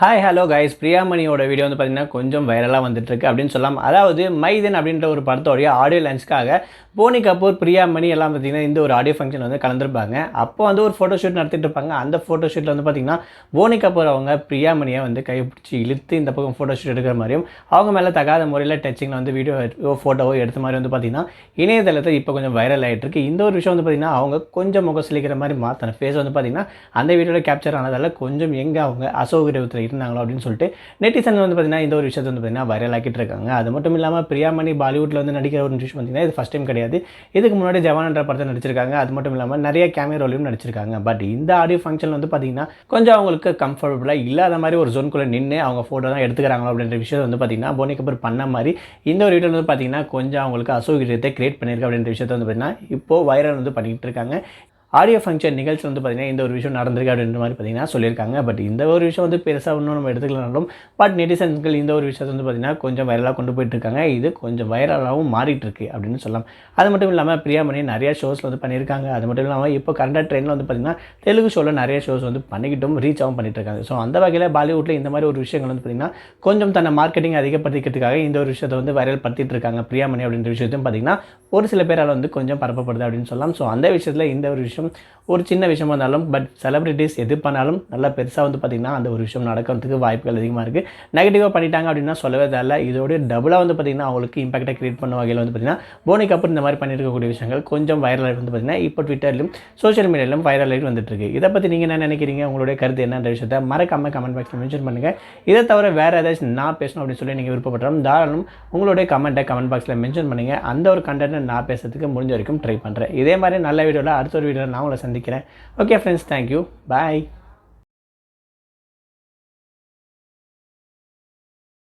Hi hello guys பிரியாமணியோட video வந்து பார்த்தீங்கன்னா கொஞ்சம் வைரலாக வந்துட்டுருக்கு அப்படின்னு சொல்லலாம் அதாவது மைதன் அப்படின்ற ஒரு படத்தோடைய ஆடியோ லான்ச்க்காக போனி கபூர் பிரியாமணி எல்லாம் பார்த்தீங்கன்னா இந்த ஒரு ஆடியோ ஃபங்க்ஷன் வந்து கலந்துருப்பாங்க. அப்போ வந்து ஒரு ஃபோட்டோ ஷூட் நடத்திட்டு இருப்பாங்க. அந்த ஃபோட்டோ ஷூட்டில் வந்து பார்த்தீங்கன்னா போனி கபூர் அவங்க பிரியாமணியை வந்து கைப்பிடிச்சி இழுத்து இந்த பக்கம் ஃபோட்டோ ஷூட் எடுக்கிற மாதிரியும் அவங்க மேலே தகாத முறையில் டச்சிங்கில் வந்து வீடியோ ஃபோட்டோவோ எடுத்த மாதிரி வந்து பார்த்திங்கன்னா இணையதளத்தில் இப்போ கொஞ்சம் வைரல் ஆகிட்டுருக்கு இந்த ஒரு விஷயம் வந்து பார்த்தீங்கன்னா அவங்க கொஞ்சம் முகம் சிலிக்கிற மாதிரி மாற்றின ஃபேஸ் வந்து பார்த்தீங்கன்னா அந்த வீடியோவில் கேப்சர் ஆனதால் கொஞ்சம் எங்கே அவங்க அசௌகரியத்தில் இருந்தாங்களோ அப்படின்னு சொல்லிட்டு நெட்டிசன் வந்து பார்த்தீங்கன்னா இந்த ஒரு விஷயத்தை வந்து பார்த்தீங்கன்னா வைரல் ஆக்கிட்டு இருக்காங்க அது மட்டும் இல்லாமல் பிரியாமணி பாலிவுட்டில் வந்து நடிக்கிற ஒரு விஷயம் பார்த்தீங்கன்னா இது ஃபஸ்ட் டைம் கிடையாது. இதுக்கு முன்னாடி ஜவான்ன்ற படத்தை நடிச்சிருக்காங்க. அது மட்டும் இல்லாமல் நிறைய கேமரோலையும் நடிச்சிருக்காங்க. பட் இந்த ஆடியோ ஃபங்க்ஷன் வந்து பார்த்தீங்கன்னா கொஞ்சம் அவங்களுக்கு கம்ஃபர்டபுளாக இல்லாத மாதிரி ஒரு ஜோன்குள்ளே நின்று அவங்க ஃபோட்டோ தான் எடுத்துக்கிறாங்களோ அப்படின்ற விஷயம் வந்து பார்த்தீங்கன்னா போனி கபூர் பண்ண மாதிரி இந்த ஒரு வீடியோ வந்து பார்த்தீங்கன்னா கொஞ்சம் அவங்களுக்கு அசௌகரியத்தை கிரியேட் பண்ணியிருக்கு அப்படின்ற விஷயத்தை வந்து பார்த்தீங்கன்னா இப்போது வைரல் வந்து பண்ணிக்கிட்டு இருக்காங்க ஆடியோ ஃபங்க்ஷன் நிகழ்ச்சி வந்து பார்த்திங்கன்னா இந்த ஒரு விஷயம் நடந்திருக்கு அப்படின்ற மாதிரி பார்த்தீங்கன்னா சொல்லியிருக்காங்க. பட் இந்த ஒரு விஷயம் வந்து பெருசாக ஒன்றும் நம்ம எடுத்துக்கலனாலும் பட் நெட்டிசன்கள் இந்த ஒரு விஷயத்தை வந்து பார்த்திங்கன்னா கொஞ்சம் வைரலாக கொண்டு போயிட்டுருக்காங்க. இது கொஞ்சம் வைரலாகவும் மாறிட்டுருக்கு அப்படின்னு சொல்லலாம். அது மட்டும் இல்லாமல் பிரியாமணி நிறைய ஷோஸில் வந்து பண்ணியிருக்காங்க. அது மட்டும் இல்லாமல் இப்போ கரண்டாக ட்ரெயினில் வந்து பார்த்திங்கன்னா தெலுங்கு ஷோவில் நிறைய ஷோஸ் வந்து பண்ணிக்கிட்டும் ரீச் ஆகும் பண்ணிட்டுருக்காங்க. ஸோ அந்த வகையில் பாலிவுட்டில் இந்த மாதிரி ஒரு விஷயங்கள் வந்து பார்த்திங்கன்னா கொஞ்சம் தன்னை மார்க்கெட்டிங் அதிகப்படுத்திக்கிறதுக்காக இந்த ஒரு விஷயத்தை வந்து வைரல் படுத்திட்டு இருக்காங்க பிரியாமணி அப்படின்ற விஷயத்தையும் பார்த்திங்கன்னா ஒரு சில பேரால் வந்து கொஞ்சம் பரப்பப்படுது அப்படின்னு சொல்லலாம். ஸோ அந்த விஷயத்தில் இந்த ஒரு விஷயம் ஒரு சின்ன விஷயமா இருந்தாலும் பட் செலிபிரிட்டிஸ் எது பண்ணாலும் நல்லா பெருசாக வந்து பார்த்திங்கன்னா அந்த ஒரு விஷயம் நடக்கிறதுக்கு வாய்ப்புகள் அதிகமாக இருக்குது நெகட்டிவாக பண்ணிட்டாங்க அப்படின்னா சொல்லவே தேவையில்ல. இதோட டபுளாக வந்து பார்த்திங்கன்னா அவங்களுக்கு இம்பாக்டை கிரியேட் பண்ண வகையில் வந்து பார்த்திங்கன்னா போனி கபூர் இந்த மாதிரி பண்ணியிருக்கக்கூடிய விஷயங்கள் கொஞ்சம் வைரல் வந்து பார்த்திங்கன்னா இப்போ ட்விட்டர்லையும் சோஷியல் மீடியாலையும் வைரல் ஆகிட்டு வந்துட்டுருக்கு இதை பற்றி நீங்கள் என்ன நினைக்கிறீங்க? உங்களுடைய கருத்து என்னன்ற விஷயத்தை மறக்காம கமெண்ட் பாக்ஸில் மென்ஷன் பண்ணுங்கள் இதை தவிர வேறு ஏதாச்சும் நான் பேசணும் அப்படின்னு சொல்லி நீங்கள் விருப்பப்படுறோம் தாராளம் உங்களுடைய கமெண்ட்டை கமெண்ட் பாக்ஸில் மென்ஷன் பண்ணுங்கள் அந்த ஒரு கண்டென்ட்டை நான் பேசுறதுக்கு முடிஞ்ச வரைக்கும் ட்ரை பண்ணுறேன் இதே மாதிரி நல்ல வீடியோவில் அடுத்த ஒரு வீடியோ நான் உங்களை சந்திக்கிறேன். Okay friends thank you bye